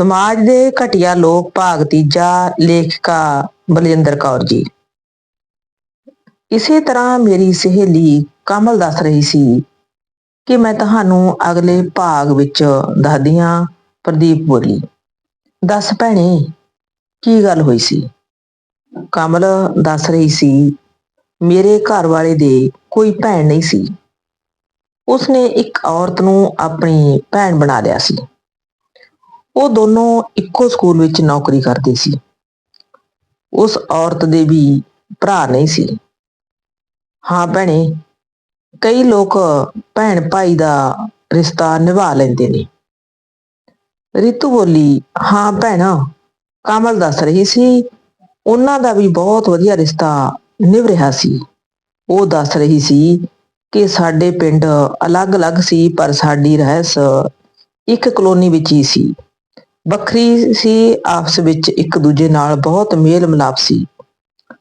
ਸਮਾਜ ਦੇ ਘਟੀਆ ਲੋਕ ਭਾਗ ਤੀਜਾ ਲੇਖਿਕਾ ਬਲਜਿੰਦਰ ਕੌਰ ਜੀ। ਇਸੇ ਤਰ੍ਹਾਂ ਮੇਰੀ ਸਹੇਲੀ ਕਮਲ ਦੱਸ ਰਹੀ ਸੀ ਕਿ ਮੈਂ ਤੁਹਾਨੂੰ ਅਗਲੇ ਭਾਗ ਵਿੱਚ ਦੱਸਦੀ ਹਾਂ ਪ੍ਰਦੀਪ ਬੋਲੀ। ਦੱਸ ਭੈਣੇ, ਕੀ ਗੱਲ ਹੋਈ ਸੀ? ਕਮਲ ਦੱਸ ਰਹੀ ਸੀ, ਮੇਰੇ ਘਰ ਵਾਲੇ ਦੇ ਕੋਈ ਭੈਣ ਨਹੀਂ ਸੀ। ਉਸਨੇ ਇੱਕ ਔਰਤ ਨੂੰ ਆਪਣੀ ਭੈਣ ਬਣਾ ਲਿਆ ਸੀ। ਉਹ ਦੋਨੋਂ ਇੱਕੋ ਸਕੂਲ ਵਿੱਚ ਨੌਕਰੀ ਕਰਦੇ ਸੀ। ਉਸ ਔਰਤ ਦੇ ਵੀ ਭਰਾ ਨਹੀਂ ਸੀ। ਹਾਂ ਭੈਣੇ, ਕਈ ਲੋਕ ਭੈਣ ਭਾਈ ਦਾ ਰਿਸ਼ਤਾ ਨਿਭਾ ਲੈਂਦੇ ਨੇ। ਰਿਤੂ ਬੋਲੀ, ਹਾਂ ਭੈਣਾ, ਕਮਲ ਦੱਸ ਰਹੀ ਸੀ, ਉਹਨਾਂ ਦਾ ਵੀ ਬਹੁਤ ਵਧੀਆ ਰਿਸ਼ਤਾ ਨਿਭ ਰਿਹਾ ਸੀ। ਉਹ ਦੱਸ ਰਹੀ ਸੀ ਕਿ ਸਾਡੇ ਪਿੰਡ ਅਲੱਗ-ਅਲੱਗ ਸੀ, ਪਰ ਸਾਡੀ ਰਹਿਸ ਇੱਕ ਕਲੋਨੀ ਵਿੱਚ ਹੀ ਸੀ। ਵੱਖਰੀ ਸੀ, ਆਪਸ ਵਿੱਚ ਇੱਕ ਦੂਜੇ ਨਾਲ ਬਹੁਤ ਮੇਲ ਮਿਲਾਪ ਸੀ।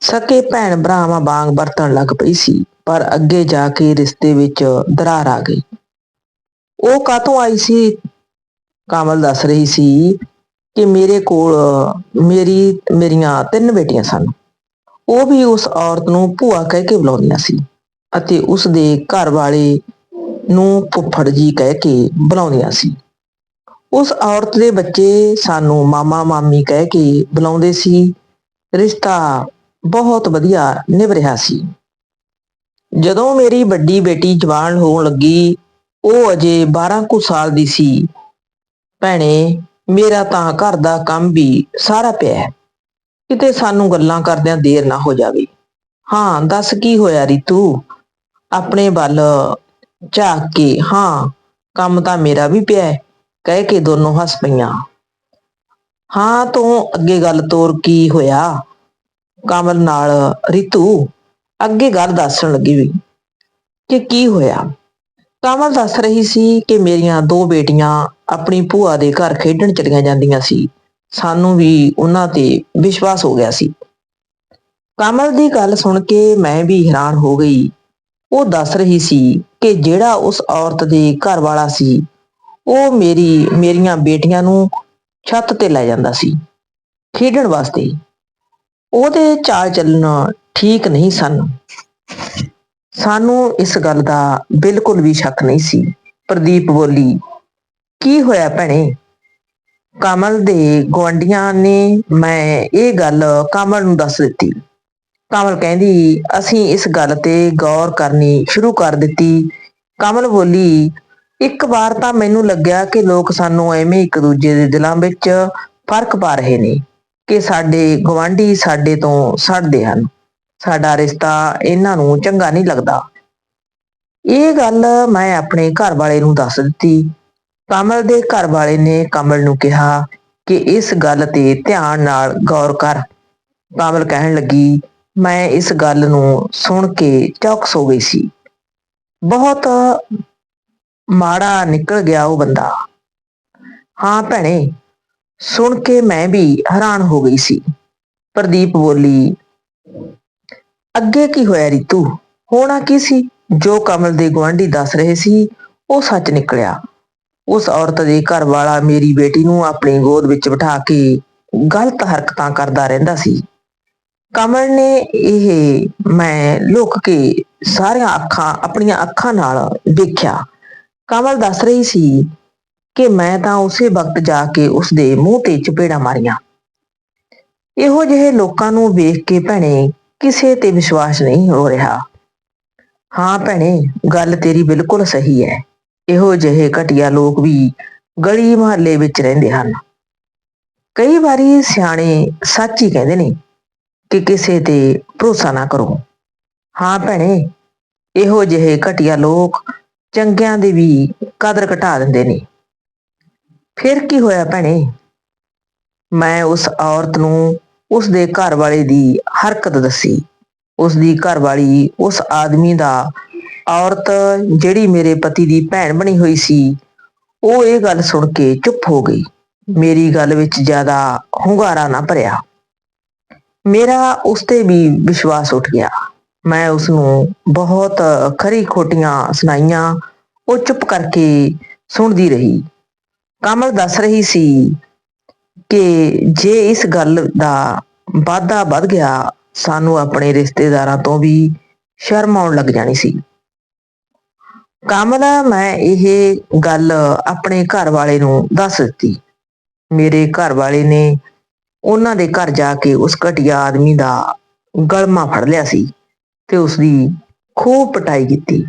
ਸਕੇ ਭੈਣ ਭਰਾਵਾਂ ਵਾਂਗ ਵਰਤਣ ਲੱਗ ਪਈ ਸੀ, ਪਰ ਅੱਗੇ ਜਾ ਕੇ ਰਿਸ਼ਤੇ ਵਿੱਚ ਦਰਾਰ ਆ ਗਈ। ਉਹ ਕਾਤੋਂ ਆਈ ਸੀ? ਕਮਲ ਦੱਸ ਰਹੀ ਸੀ ਕਿ ਮੇਰੇ ਕੋਲ, ਮੇਰੀ, ਮੇਰੀਆਂ ਤਿੰਨ ਬੇਟੀਆਂ ਸਨ। ਉਹ ਵੀ ਉਸ ਔਰਤ ਨੂੰ ਭੂਆ ਕਹਿ ਕੇ ਬੁਲਾਉਂਦੀਆਂ ਸੀ ਅਤੇ ਉਸ ਦੇ ਘਰ ਵਾਲੇ ਨੂੰ ਫੁੱਫੜ ਜੀ ਕਹਿ ਕੇ ਬੁਲਾਉਂਦੀਆਂ ਸੀ। ਉਸ ਔਰਤ ਦੇ ਬੱਚੇ ਸਾਨੂੰ ਮਾਮਾ, ਮਾਮੀ ਕਹਿ ਕੇ ਬੁਲਾਉਂਦੇ ਸੀ। ਰਿਸ਼ਤਾ ਬਹੁਤ ਵਧੀਆ ਨਿਭ ਰਿਹਾ ਸੀ। ਜਦੋਂ ਮੇਰੀ ਵੱਡੀ ਬੇਟੀ ਜਵਾਨ ਹੋਣ ਲੱਗੀ, ਉਹ ਅਜੇ 12 ਕੁ ਸਾਲ ਦੀ ਸੀ। ਭੈਣੇ, ਮੇਰਾ ਤਾਂ ਘਰ ਦਾ ਕੰਮ ਵੀ ਸਾਰਾ ਪਿਆ ਕਿਤੇ ਸਾਨੂੰ ਗੱਲਾਂ ਕਰਦਿਆਂ ਦੇਰ ਨਾ ਹੋ ਜਾਵੇ। ਹਾਂ, ਦੱਸ ਕੀ ਹੋਇਆ ਰੀਤੂ? ਆਪਣੇ ਵੱਲ ਝਾਕ ਕੇ, ਹਾਂ, ਕੰਮ ਤਾਂ ਮੇਰਾ ਵੀ ਪਿਆ ਕਹਿ ਕੇ ਦੋਨੋਂ ਹੱਸ ਪਈਆਂ। ਹਾਂ, ਤੂੰ ਅੱਗੇ ਗੱਲ ਤੋਰ ਕੀ ਹੋਇਆ? ਕਮਲ ਨਾਲ ਰਿਤੂ ਅੱਗੇ ਗੱਲ ਦੱਸਣ ਲੱਗੀ ਵੀ, ਕਿ ਕੀ ਹੋਇਆ? ਕਮਲ ਦੱਸ ਰਹੀ ਸੀ ਕਿ ਮੇਰੀਆਂ ਦੋ ਬੇਟੀਆਂ ਆਪਣੀ ਭੂਆ ਦੇ ਘਰ ਖੇਡਣ ਚਲੀਆਂ ਜਾਂਦੀਆਂ ਸੀ। ਸਾਨੂੰ ਵੀ ਉਹਨਾਂ ਤੇ ਵਿਸ਼ਵਾਸ ਹੋ ਗਿਆ ਸੀ। ਕਮਲ ਦੀ ਗੱਲ ਸੁਣ ਕੇ ਮੈਂ ਵੀ ਹੈਰਾਨ ਹੋ ਗਈ। ਉਹ ਦੱਸ ਰਹੀ ਸੀ ਕਿ ਜਿਹੜਾ ਉਸ ਔਰਤ ਦੇ ਘਰ ਵਾਲਾ ਸੀ ਉਹ ਮੇਰੀ, ਮੇਰੀਆਂ ਬੇਟੀਆਂ ਨੂੰ ਛੱਤ ਤੇ ਲੈ ਜਾਂਦਾ ਸੀ, ਖੇਡਣ ਵਾਸਤੇ। ਉਹਦੇ ਚਾਲ ਚੱਲਣ ਠੀਕ ਨਹੀਂ ਸਨ। ਸਾਨੂੰ ਇਸ ਗੱਲ ਦਾ ਬਿਲਕੁਲ ਵੀ ਸ਼ੱਕ ਨਹੀਂ ਸੀ। ਪ੍ਰਦੀਪ ਬੋਲੀ, ਕੀ ਹੋਇਆ ਭੈਣੇ? ਕਮਲ ਦੇ ਗਵਾਂਡੀਆਂ ਨੇ ਮੈਂ ਇਹ ਗੱਲ ਕਮਲ ਨੂੰ ਦੱਸ ਦਿੱਤੀ। ਕਮਲ ਕਹਿੰਦੀ, ਅਸੀਂ ਇਸ ਗੱਲ ਤੇ ਗੌਰ ਕਰਨੀ ਸ਼ੁਰੂ ਕਰ ਦਿੱਤੀ। ਕਮਲ ਬੋਲੀ ਇੱਕ ਵਾਰ ਤਾਂ ਮੈਨੂੰ ਲੱਗਿਆ ਕਿ ਲੋਕ ਸਾਨੂੰ ਐਵੇਂ ਇੱਕ ਦੂਜੇ ਦੇ ਦਿਲਾਂ ਵਿੱਚ ਫ਼ਰਕ ਪਾ ਰਹੇ ਨੇ, ਕਿ ਸਾਡੇ ਗਵਾਂਢੀ ਸਾਡੇ ਤੋਂ ਸੜਦੇ ਹਨ। ਸਾਡਾ ਰਿਸ਼ਤਾ ਇਹਨਾਂ ਨੂੰ ਚੰਗਾ ਨਹੀਂ ਲੱਗਦਾ। ਇਹ ਗੱਲ ਮੈਂ ਆਪਣੇ ਘਰ ਵਾਲੇ ਨੂੰ ਦੱਸ ਦਿੱਤੀ। ਕਮਲ ਦੇ ਘਰ ਵਾਲੇ ਨੇ ਕਮਲ ਨੂੰ ਕਿਹਾ ਕਿ ਇਸ ਗੱਲ ਤੇ ਧਿਆਨ ਨਾਲ ਗੌਰ ਕਰ। ਕਮਲ ਕਹਿਣ ਲੱਗੀ, ਮੈਂ ਇਸ ਗੱਲ ਨੂੰ ਸੁਣ ਕੇ ਚੌਕਸ ਹੋ ਗਈ ਸੀ। ਬਹੁਤ ਮਾੜਾ ਨਿਕਲ ਗਿਆ ਉਹ ਬੰਦਾ। ਹਾਂ ਭੈਣੇ, ਸੁਣ ਕੇ ਮੈਂ ਵੀ ਹੈਰਾਨ ਹੋ ਗਈ ਸੀ। ਪ੍ਰਦੀਪ ਬੋਲੀ, ਅੱਗੇ ਕੀ ਹੋਇਆ ਰਿਤੂ? ਹੋਣਾ ਕੀ ਸੀ? ਜੋ ਕਮਲ ਦੇ ਗੁਆਂਢੀ ਦੱਸ ਰਹੇ ਸੀ, ਉਹ ਸੱਚ ਨਿਕਲਿਆ। ਉਸ ਔਰਤ ਦੇ ਘਰ ਵਾਲਾ ਮੇਰੀ ਬੇਟੀ ਨੂੰ ਆਪਣੀ ਗੋਦ ਵਿੱਚ ਬਿਠਾ ਕੇ ਗਲਤ ਹਰਕਤਾਂ ਕਰਦਾ ਰਹਿੰਦਾ ਸੀ। ਕਮਲ ਨੇ ਇਹ ਮੈਂ ਲੁਕ ਕੇ ਸਾਰੀਆਂ ਅੱਖਾਂ, ਆਪਣੀਆਂ ਅੱਖਾਂ ਨਾਲ ਦੇਖਿਆ। ਕਮਲ ਦੱਸ ਰਹੀ ਸੀ ਕਿ ਮੈਂ ਤਾਂ ਉਸੇ ਵਕਤ ਜਾ ਕੇ ਉਸ ਦੇ ਮੂੰਹ ਤੇ ਚਪੇੜਾ ਮਾਰੀਆਂ। ਇਹੋ ਜਿਹੇ ਲੋਕਾਂ ਨੂੰ ਵੇਖ ਕੇ ਭੈਣੇ ਕਿਸੇ ਤੇ ਵਿਸ਼ਵਾਸ ਨਹੀਂ ਹੋ ਰਿਹਾ। ਹਾਂ ਭੈਣੇ, ਗੱਲ ਤੇਰੀ ਬਿਲਕੁਲ ਸਹੀ ਹੈ। ਇਹੋ ਜਿਹੇ ਘਟੀਆ ਲੋਕ ਵੀ ਗਲੀ ਮੁਹੱਲੇ ਵਿੱਚ ਰਹਿੰਦੇ ਹਨ। ਕਈ ਵਾਰੀ ਸਿਆਣੇ ਸੱਚ ਹੀ ਕਹਿੰਦੇ ਨੇ ਕਿ ਕਿਸੇ ਤੇ ਭਰੋਸਾ ਨਾ ਕਰੋ। ਹਾਂ ਭੈਣੇ, ਇਹੋ ਜਿਹੇ ਘਟੀਆ ਲੋਕ ਚੰਗਿਆਂ ਦੀ ਵੀ ਕਦਰ ਘਟਾ ਦਿੰਦੇ ਨੇ। ਫਿਰ ਕੀ ਹੋਇਆ ਭੈਣੇ? ਮੈਂ ਉਸ ਔਰਤ ਨੂੰ ਉਸ ਦੇ ਘਰ ਵਾਲੇ ਦੀ ਹਰਕਤ ਦੱਸੀ। ਉਸ ਦੀ ਘਰ ਵਾਲੀ ਉਸ ਆਦਮੀ ਦਾ ਔਰਤ ਜਿਹੜੀ ਮੇਰੇ ਪਤੀ ਦੀ ਭੈਣ ਬਣੀ ਹੋਈ ਸੀ, ਉਹ ਇਹ ਗੱਲ ਸੁਣ ਕੇ ਚੁੱਪ ਹੋ ਗਈ। ਮੇਰੀ ਗੱਲ ਵਿੱਚ ਜ਼ਿਆਦਾ ਹੁੰਗਾਰਾ ਨਾ ਭਰਿਆ। ਮੇਰਾ ਉਸ ਤੇ ਵੀ ਵਿਸ਼ਵਾਸ ਉੱਠ ਗਿਆ। ਮੈਂ ਉਸ ਨੂੰ ਬਹੁਤ ਖਰੀ ਖੋਟੀਆਂ ਸੁਣਾਈਆਂ, ਉਹ ਚੁੱਪ ਕਰਕੇ ਸੁਣਦੀ ਰਹੀ। ਕਮਲ ਦੱਸ ਰਹੀ ਸੀ ਕਿ ਜੇ ਇਸ ਗੱਲ ਦਾ ਵਾਧਾ ਵੱਧ ਗਿਆ, ਸਾਨੂੰ ਆਪਣੇ ਰਿਸ਼ਤੇਦਾਰਾਂ ਤੋਂ ਵੀ ਸ਼ਰਮ ਆਉਣ ਲੱਗ ਜਾਣੀ ਸੀ। ਕਮਲ, ਮੈਂ ਇਹ ਗੱਲ ਆਪਣੇ ਘਰ ਵਾਲੇ ਨੂੰ ਦੱਸ ਦਿੱਤੀ। ਮੇਰੇ ਘਰ ਵਾਲੇ ਨੇ ਉਹਨਾਂ ਦੇ ਘਰ ਜਾ ਕੇ ਉਸ ਘਟੀਆ ਆਦਮੀ ਦਾ ਗਲਮਾ ਫੜ ਲਿਆ ਸੀ। ਤੇ ਉਸ ਦੀ ਖੂਬ ਪਟਾਈ ਕੀਤੀ।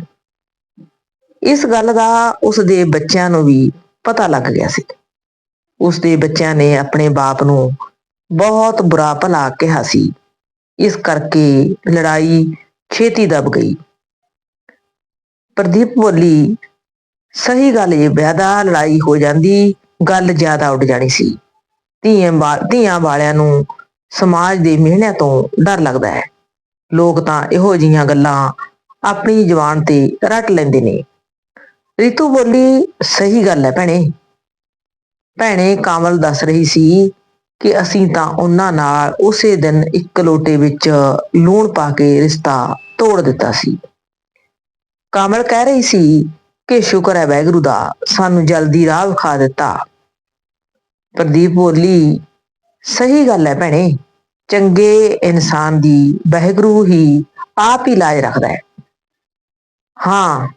ਇਸ ਗੱਲ ਦਾ ਉਸ ਦੇ ਬੱਚਿਆਂ ਨੂੰ ਵੀ ਪਤਾ ਲੱਗ ਗਿਆ ਸੀ। ਉਸ ਦੇ ਬੱਚਿਆਂ ਨੇ ਆਪਣੇ ਬਾਪ ਨੂੰ ਬਹੁਤ ਬੁਰਾ ਭਲਾ ਕਿਹਾ ਸੀ। ਇਸ ਕਰਕੇ ਲੜਾਈ ਛੇਤੀ ਦਬ ਗਈ। ਪ੍ਰਦੀਪ ਬੋਲੀ, ਸਹੀ ਗੱਲ ਇਹ ਵਿਆਦਾ ਲੜਾਈ ਹੋ ਜਾਂਦੀ, ਗੱਲ ਜ਼ਿਆਦਾ ਉੱਡ ਜਾਣੀ ਸੀ। ਧੀਆਂ ਧੀਆਂ ਵਾਲਿਆਂ ਨੂੰ ਸਮਾਜ ਦੇ ਮਿਹਣਿਆਂ ਤੋਂ ਡਰ ਲੱਗਦਾ ਹੈ। ਲੋਕ ਤਾਂ ਇਹੋ ਜਿਹੀਆਂ ਗੱਲਾਂ ਆਪਣੀ ਜ਼ੁਬਾਨ ਤੇ ਰੱਟ ਲੈਂਦੇ ਨੇ। ਰਿਤੂ ਬੋਲੀ, ਸਹੀ ਗੱਲ ਹੈ ਭੈਣੇ। ਭੈਣੇ, ਕਾਮਲ ਦੱਸ ਰਹੀ ਸੀ ਕਿ ਅਸੀਂ ਤਾਂ ਉਹਨਾਂ ਨਾਲ ਉਸੇ ਦਿਨ ਇੱਕ ਲੋਟੇ ਵਿੱਚ ਲੂਣ ਪਾ ਕੇ ਰਿਸ਼ਤਾ ਤੋੜ ਦਿੱਤਾ ਸੀ। ਕਾਮਲ ਕਹਿ ਰਹੀ ਸੀ ਕਿ ਸ਼ੁਕਰ ਹੈ ਵਾਹਿਗੁਰੂ ਦਾ, ਸਾਨੂੰ ਜਲਦੀ ਰਾਹ ਵਿਖਾ ਦਿੱਤਾ। ਪ੍ਰਦੀਪ ਬੋਲੀ, ਸਹੀ ਗੱਲ ਹੈ ਭੈਣੇ। ਚੰਗੇ ਇਨਸਾਨ ਦੀ ਵਾਹਿਗੁਰੂ ਹੀ ਆਪ ਹੀ ਲਾਜ ਰੱਖਦਾ ਹੈ। ਹਾਂ,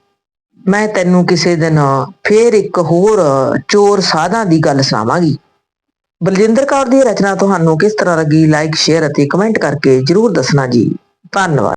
ਮੈਂ ਤੈਨੂੰ ਕਿਸੇ ਦਿਨ ਫੇਰ ਇੱਕ ਹੋਰ ਚੋਰ ਸਾਧਾਂ ਦੀ ਗੱਲ ਸੁਣਾਵਾਂਗੀ। ਬਲਜਿੰਦਰ ਕੌਰ ਦੀ ਰਚਨਾ ਤੁਹਾਨੂੰ ਕਿਸ ਤਰ੍ਹਾਂ ਲੱਗੀ? ਲਾਈਕ ਸ਼ੇਅਰ ਅਤੇ ਕਮੈਂਟ ਕਰਕੇ ਜਰੂਰ ਦੱਸਣਾ ਜੀ। ਧੰਨਵਾਦ।